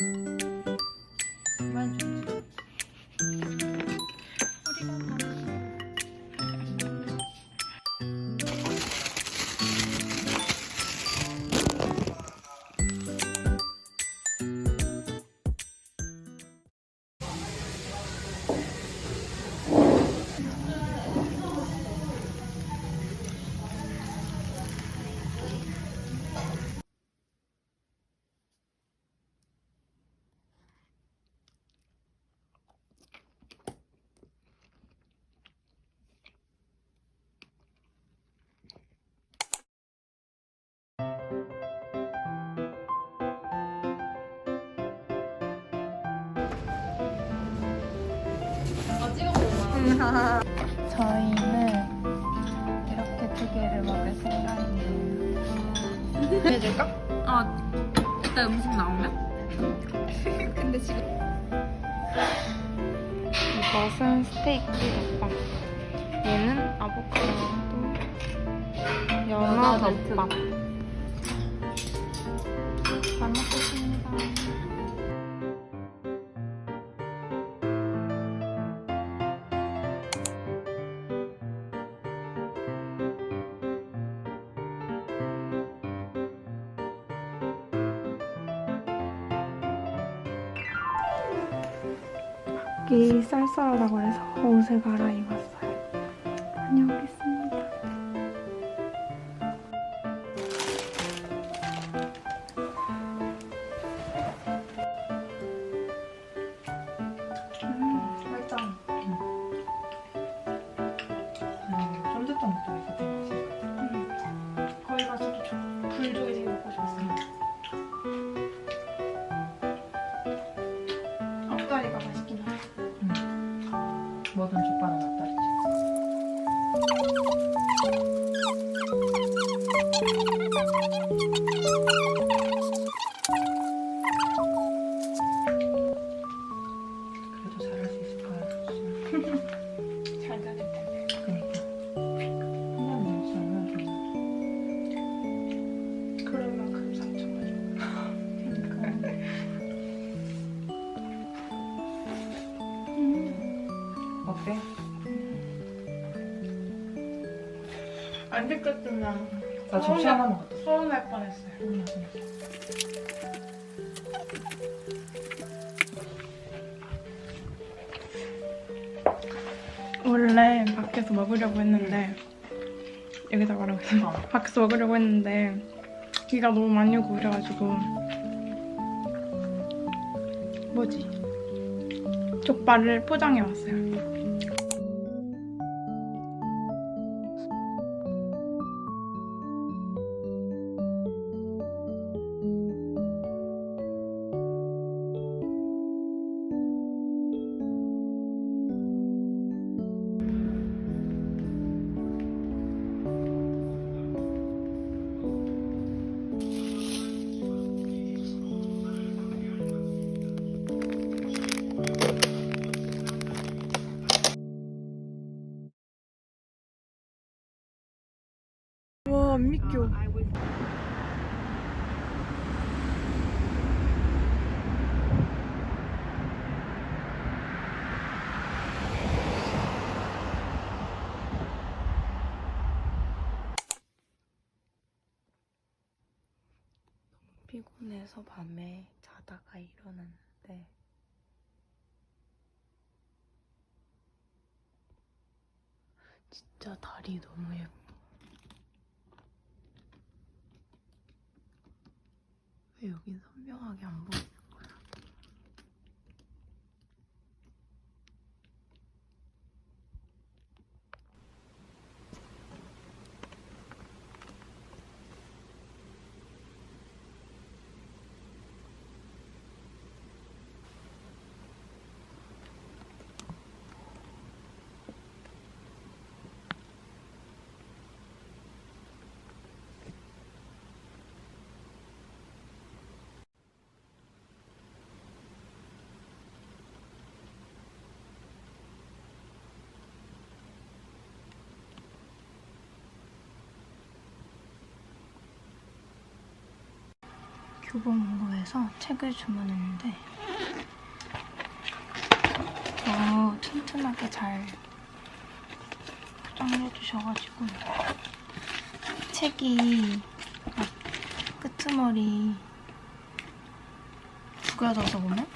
그만 저희는 이렇게 두 개를 먹을 생각이에요. 해줄까? 아 이따 음식 나오면? 근데 지금 이것은 스테이크 덮밥. 얘는 아보카도 연어 덮밥. 밖이 쌀쌀하다고 해서 옷을 갈아입었어요. 안 시켰으면 나 접시 하나 먹었다. 서운할 뻔했어요. 음, 원래 밖에서 먹으려고 했는데 여기다 말하고 있어. 어. 밖에서 먹으려고 했는데 비가 너무 많이 오고 그래가지고 뭐지? 족발을 포장해 왔어요. 안 믿겨. 피곤해서 밤에 자다가 일어났는데 진짜 달이 너무 예뻐. 왜 여긴 선명하게 안 보이는 교보문고에서 책을 주문했는데 너무 튼튼하게 잘 포장해 주셔가지고 책이 막 끄트머리 구겨져서 보면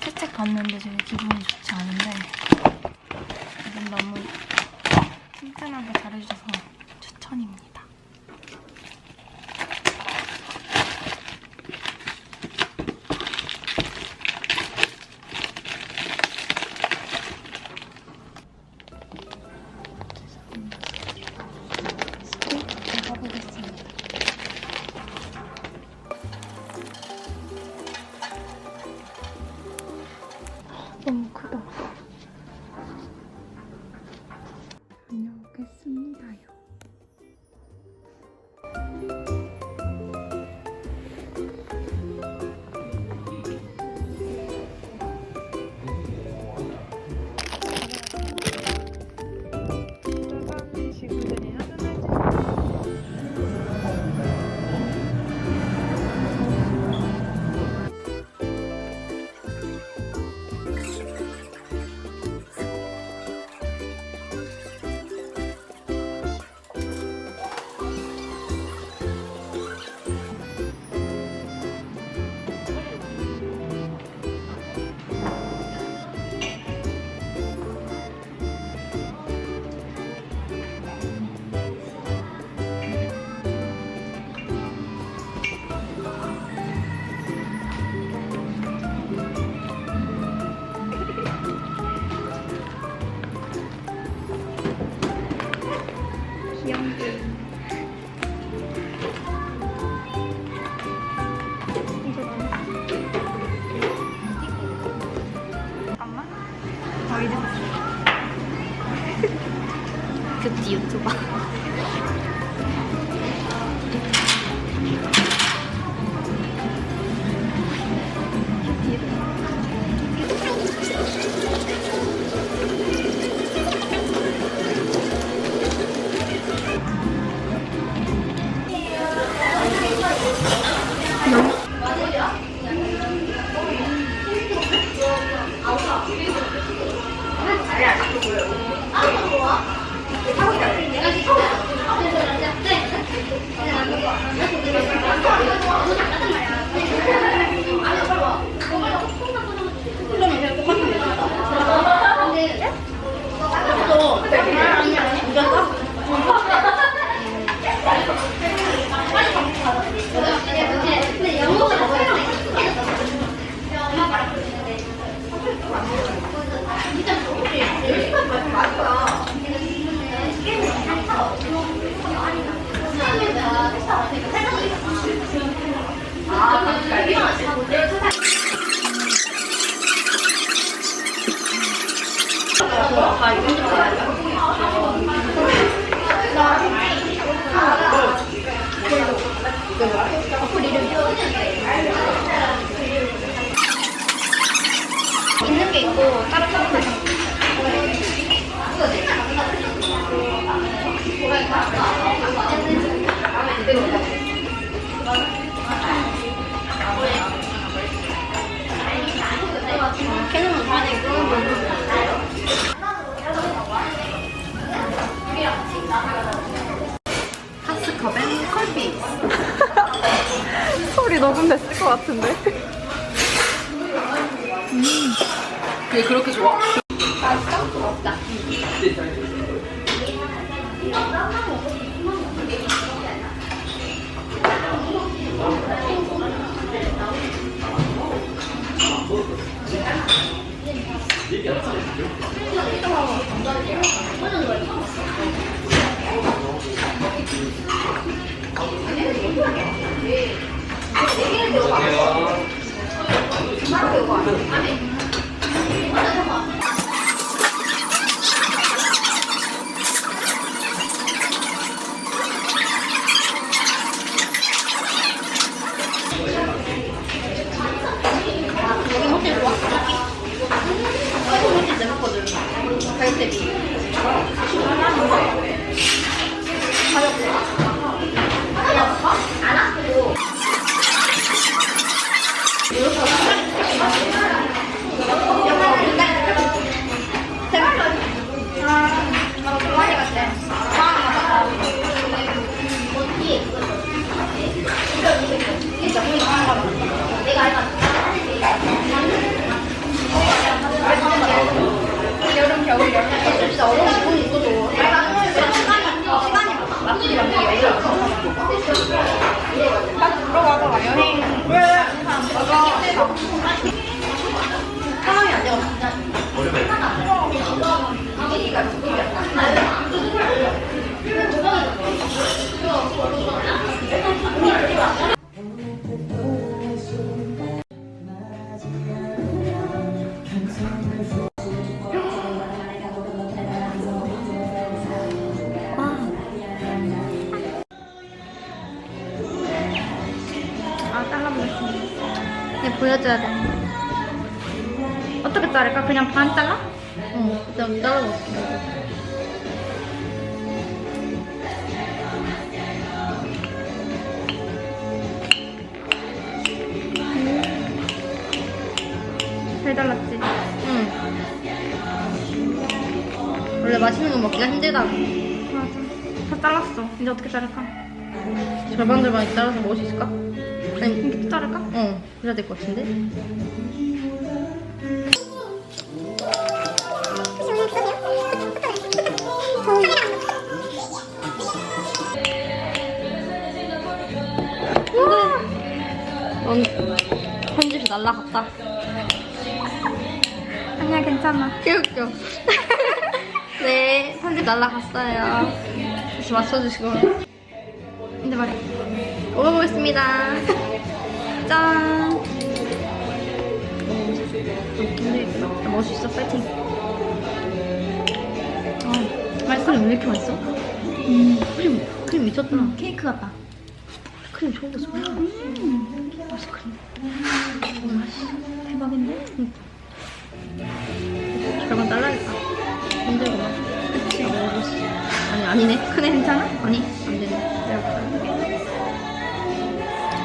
새 책 봤는데 되게 기분이 좋지 않은데 너무 튼튼하게 잘해주셔서 추천입니다. 있는 게 있고 다른 녹음 됐을 것 같은데. 음. 왜 그렇게 좋아? 네 개를 배우고 안 해. 그만 배우고 안 해. 진짜 아 잘라 보여줘야 돼 어떻게 자를까? 그냥 반 잘라? 어, 일단 잘라볼게. 잘 잘랐지? 응. 원래 맛있는 거 먹기가 힘들다. 맞아 다 잘랐어 이제 어떻게 자를까? 절반 절반이 잘라서 먹을 수 있을까? 아니, 이렇게 자를까? 어, 그래야 될 것 같은데? 넌 편집이 날라갔다. 아니야 괜찮아 개웃겨. 네, 편집 날라갔어요. 다시 맞춰주시고. 근데 말이야 먹어보겠습니다. 짠! 먹을 수 있어, 파이팅. 아, 맛있크림 왜 이렇게 맛있어? 음, 크림, 크림 미쳤다. 케이크 같다 크림 처음 봤어. 음, 아이스크림. 너무 맛있어. 대박인데? 절반 잘라야겠다. 힘들구나. 그치? 먹어봤어. 아니, 아니네. 크네. 괜찮아? 아니, 안 되네. 내가.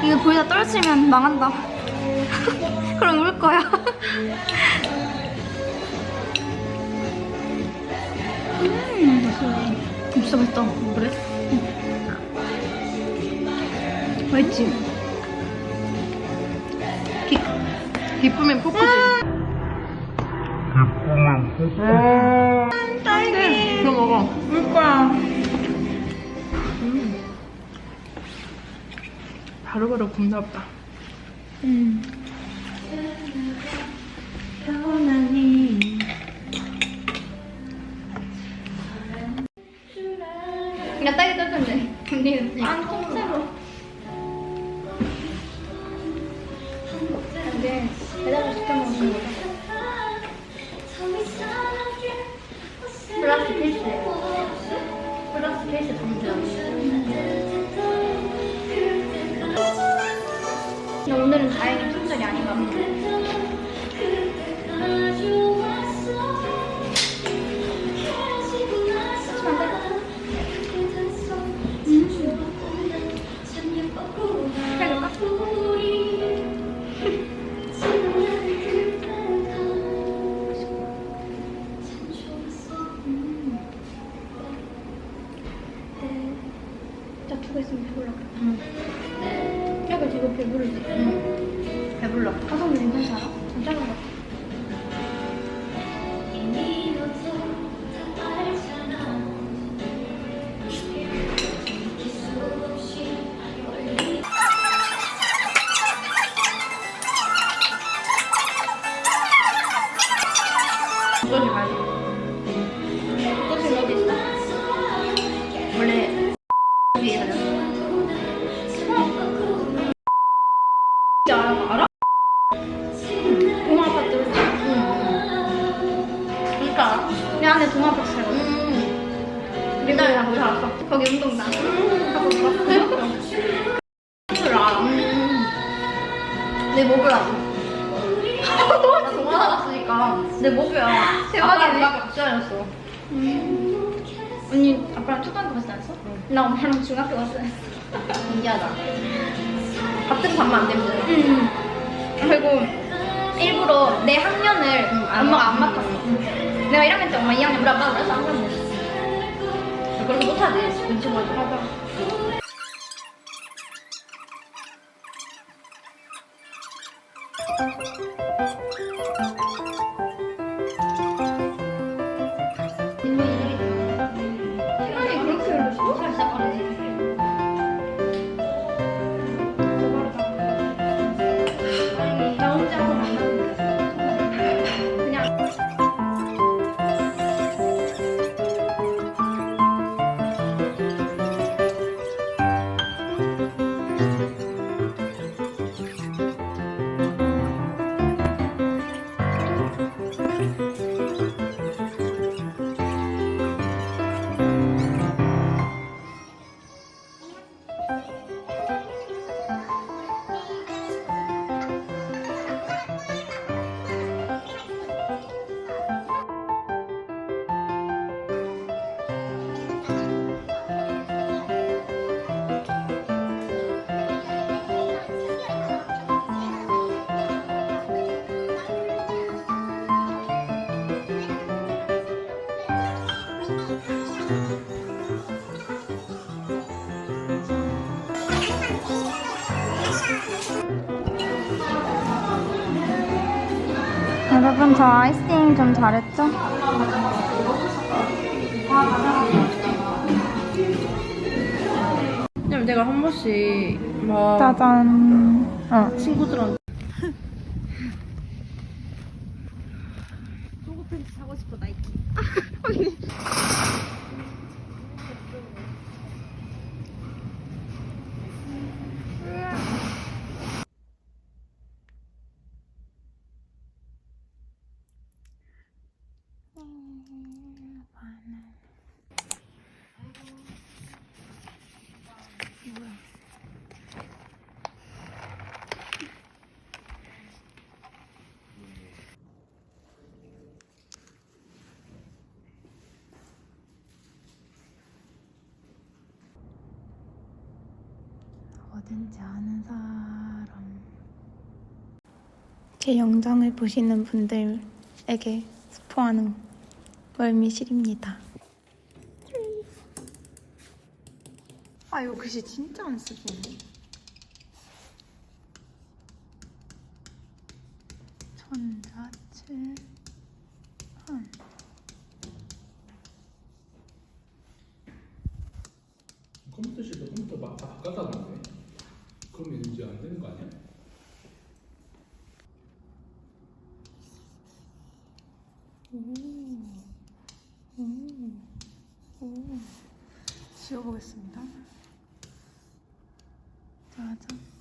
이거 보이다 떨어지면 망한다 그럼 울 거야 음 진짜 맛있다 그래? 맛있지? 기, 기쁨의 포크지. 딸기 그거 먹어. 울 거야. 바로바로 곰답다. 음. 자, 두고 있으면 배불러. 응. 약간 지금 배부르지? 응. 배불러. 가성비 괜찮지 않아? 괜찮은 것 같아. 그리고 나 거기 살았어. 거기 운동장. 술 알아. 음. 내 알아. 나 동화 나갔으니까 내 목이야. 대박이네. 아빠랑 박자였어. 언니 아빠랑 초등학교 때 했어? 나 엄마랑 중학교 때 했어. 신기하다. 같은 반만 안 되면 응. 그리고 일부러 내 학년을 엄마가 안 맡았어. 내가 1학년 때 엄마 2학년 우리 아빠가 그래서 항상 못했어. 못하지. 눈치 보지. 맞 여러분 저 아이스팅 좀 잘했죠? 왜냐면 내가 한 번씩 막 짜잔. 어. 친구들한테 어딘지 아는 사람. 제 영상을 보시는 분들에게 스포하는 멀미실입니다. 아 이거 글씨 진짜 안 쓰시네. 전자칠 한. 컴퓨터실도 컴퓨터 막 다 바꿨다 놨네. 그러면 이제 안 되는 거 아니야? 지워보겠습니다. 짜잔.